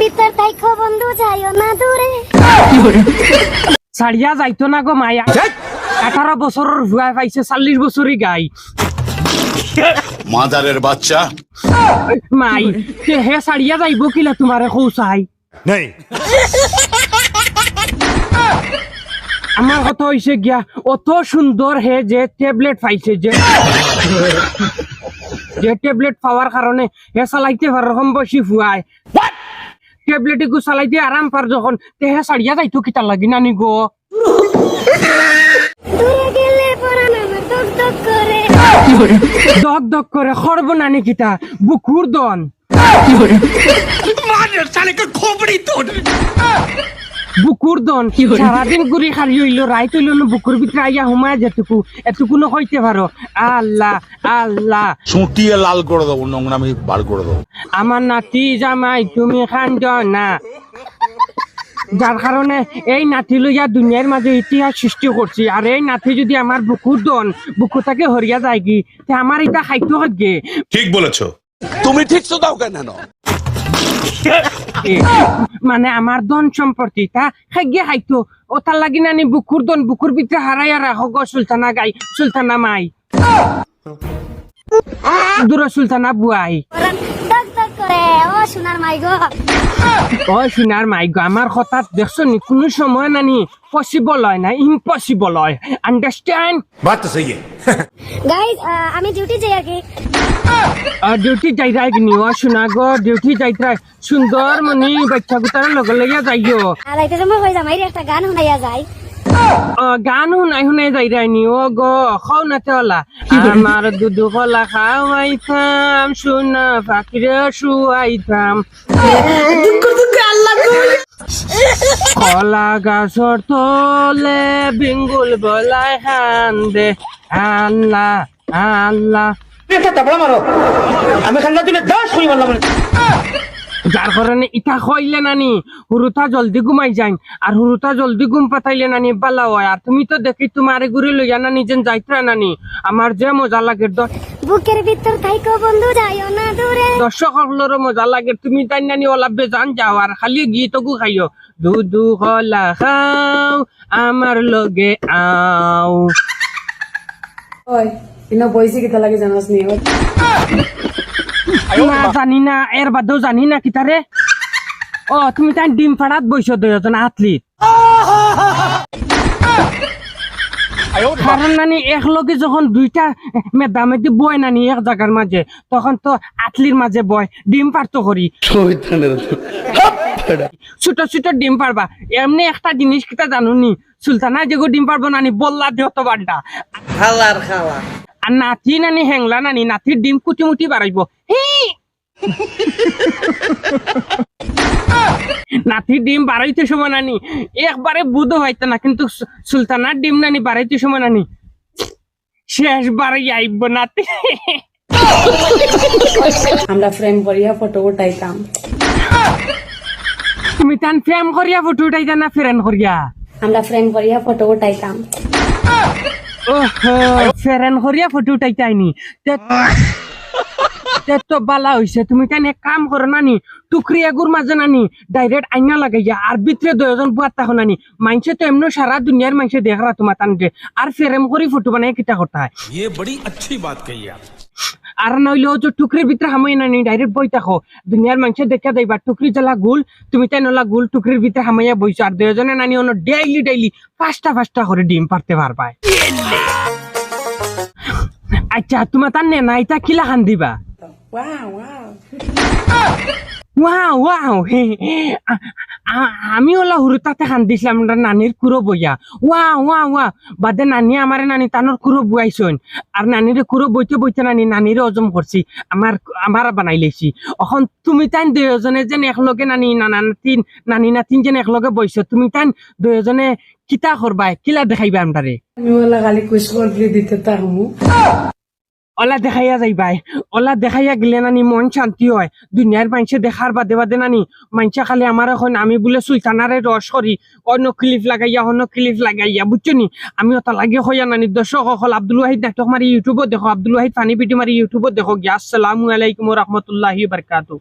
ভিতর থাইকো বন্ধু যাইও না দূরে। ছাড়িয়া যাইতো না গো মায়া। আঠারো বছরের ভুয়া পাইছে চল্লিশ বছরই গাই। মাদারের বাচ্চা। মাই হে ছাড়িয়া যাইব কিলা তোমারে নেই। আমার কথা হইছে গিয়া অত সুন্দর হে যে ট্যাবলেট পাইছে যে। যে ট্যাবলেট পাওয়ার কারণে হে চালাইতে পারে কম বসি ফুয়ায় ট্যাবলেট গু দিয়ে আরাম পার যখন। তেহে সারিয়া যাইতো কিতা লাগি নানি গো। দক দক করে খরব নানি কিতা বুকুর দন। বুকুর দন। সারাদিন ঘুরি খালি হইল রাইত হইল না বুকুর ভিতরে আইয়া হুমায় যেটুকু এটুকু না কইতে পারো আল্লাহ আল্লাহ। চুটিয়ে লাল করে দেবো নোংরামি বার করে দেবো। আমার নাতি জামাই তুমি খান্দ না। যার কারণে এই নাতি লইয়া দুনিয়ার মাঝে ইতিহাস সৃষ্টি করছি আর এই নাতি যদি আমার বুকুর দন বুকু তাকে হরিয়া যায় কি? তে আমার এটা খাইতে হচ্ছে ঠিক বলেছ। মানে আমার দন সম্পত্তি তা হাইতো। খাইতো ও তার লাগি নানি বুকুর দন বুকুর ভিতরে হারাই আর হগ সুলতানা গাই সুলতানা মাই। দূর সুলতানা বুয়াই পরান দক দক করে ও সোনার মাই গো ও সোনার মাই গো আমার হঠাৎ দেখছ নি কোনো সময় নানি পসিবল হয় না ইম্পসিবল হয় আন্ডারস্ট্যান্ড বাত তো সহি গাইস আমি ডিউটি যাই আর কি ডিউটি যাই রাই নি ও সোনা গো ডিউটি যাইতে সুন্দর মনি বাচ্চা গুতার লগে লইয়া যাইও। আর আইতে সময় হয়ে যামাই একটা গান শুনাইয়া যায় গান শুনাই শুনাই যাই রাই নি ও গো, খাও না তেলা। আমার দুধু কলা খাওয়াইতাম সোনা ফাকিরে শুয়াইতাম কলা গাছর তলে বিঙ্গুল বলাই খান দে আল্লাহ আল্লাহ যার কারণে ইটা খাইলে নানি হুরুতা জলদি ঘুমাই যাই আর হুরুতা জলদি ঘুম পাতাইলে নানি বালা হয়। আর তুমি তো দেখি তোমার ঘুরে লইয়া নানি যেন যাইত্রা নানি। আমার যে মজা লাগে দ- বুকের ভিতর থাইকো বন্ধু যাইও না দূরে। দর্শক সকলেরও মজা লাগে। তুমি তাই নানি ওলা বেজান যাও আর খালি গীতকু খাইও। দুদু হলা খাও আমার লগে আও। ওই ইনো বইছি কিতা লাগে জানাস নি ওই না জানি না এর বাদেও জানি না কিতারে ও তুমি তাই ডিম ফাড়াত বইছ দুজন আতলিত কারণ নানি একলগে যখন দুইটা মেদামেদি বয় নানি এক জায়গার মাঝে তখন তো আতলির মাঝে বয় ডিম পারতো করি ছোট ছোট ডিম পারবা এমনি একটা জিনিস কিটা জানো নি সুলতানা যেগো ডিম পারব নানি বললা দিও তো খালার খালা আর নাতি নানি হেংলা নানি নাতির ডিম কুটি মুটি বাড়াইব! নাতির ডিম বাড়াইতে সময় নানি। একবারে বুধ হইতে না কিন্তু সুলতানার ডিম নানি বাড়াইতে সময় নানি। শেষ বারে আইব নাতি। আমরা ফ্রেম করিয়া ফটো উঠাইতাম। তুমি তান ফেম করিয়া ফটো উঠাইতা না ফেরেন করিয়া? আমরা ফ্রেম করিয়া ফটো উঠাইতাম। ফেরেন করিয়া ফটো উঠাইতাইনি তে- তে তো বালা হইছে তুমি তাই এক কাম করো নানি টুকরি এগুর মাঝে নানি ডাইরেক্ট আইনা লাগাইয়া আর ভিতরে দুজন বুয়ার তাহো নানি মাইনসে তো এমনি সারা দুনিয়ার মাইনসে দেখরা তোমার তানকে আর ফেরেম করি ফটো বানাই কিতা করতে হয় ये बड़ी अच्छी बात कही आप আর নইলেও যে টুকরির ভিতরে হামাই নানি ডাইরেক্ট বই থাকো। দুনিয়ার মানুষে দেখা দেবা টুকরি জ্বালা গুল, তুমি তাই নলা গুল, টুকরির ভিতরে হামাইয়া বইছো। আর দুজনে নানি অন্য ডেইলি ডেইলি পাঁচটা পাঁচটা করে ডিম পারতে পারবা আচ্ছা তোমার তার নেনা এটা কিলা খান দিবা ওয়াও ওয়াও আমি ওলা হুরুতাতে খান দিছিলাম আমরা নানির কুরো বইয়া। ওয়া ওয়া ওয়া বাদে নানি আমারে নানি তানোর কুরো বুয়াইছন আর নানিরে কুরো বইতে বইতে নানি নানিরে হজম করছি আমার আমার বানাই লেছি। এখন তুমি তাই দুজনে যেন একলগে নানি, নানা নাতিন নানি নাতিন যেন একলগে বইছ, তুমি তাই দুজনে কিতা করবা কিলা দেখাইবা আমদারে আমি খালি কুশ দিতে তাহমু ওলা দেখাইয়া যাইবাই ওলা দেখাইয়া গেলে নানি মন শান্তি হয়। দুনিয়ার মানুষে দেখার বাদে বাদে নানি, মানুষে খালি আমার এখন, আমি বলে সুলতানারে রস করি, অন্য ক্লিপ লাগাইয়া, অন্য ক্লিপ লাগাইয়া বুঝছ নি? আমি ওটা লাগিয়ে হইয়া নানি দর্শক সকল, আব্দুল ওয়াহিদ নাটক মারি ইউটিউবত দেখো, আব্দুল ওয়াহিদ ফানি ভিডিও মারি ইউটিউবত দেখো। গিয়া, আসসালামু আলাইকুম রহমতুল্লাহি বারকাতু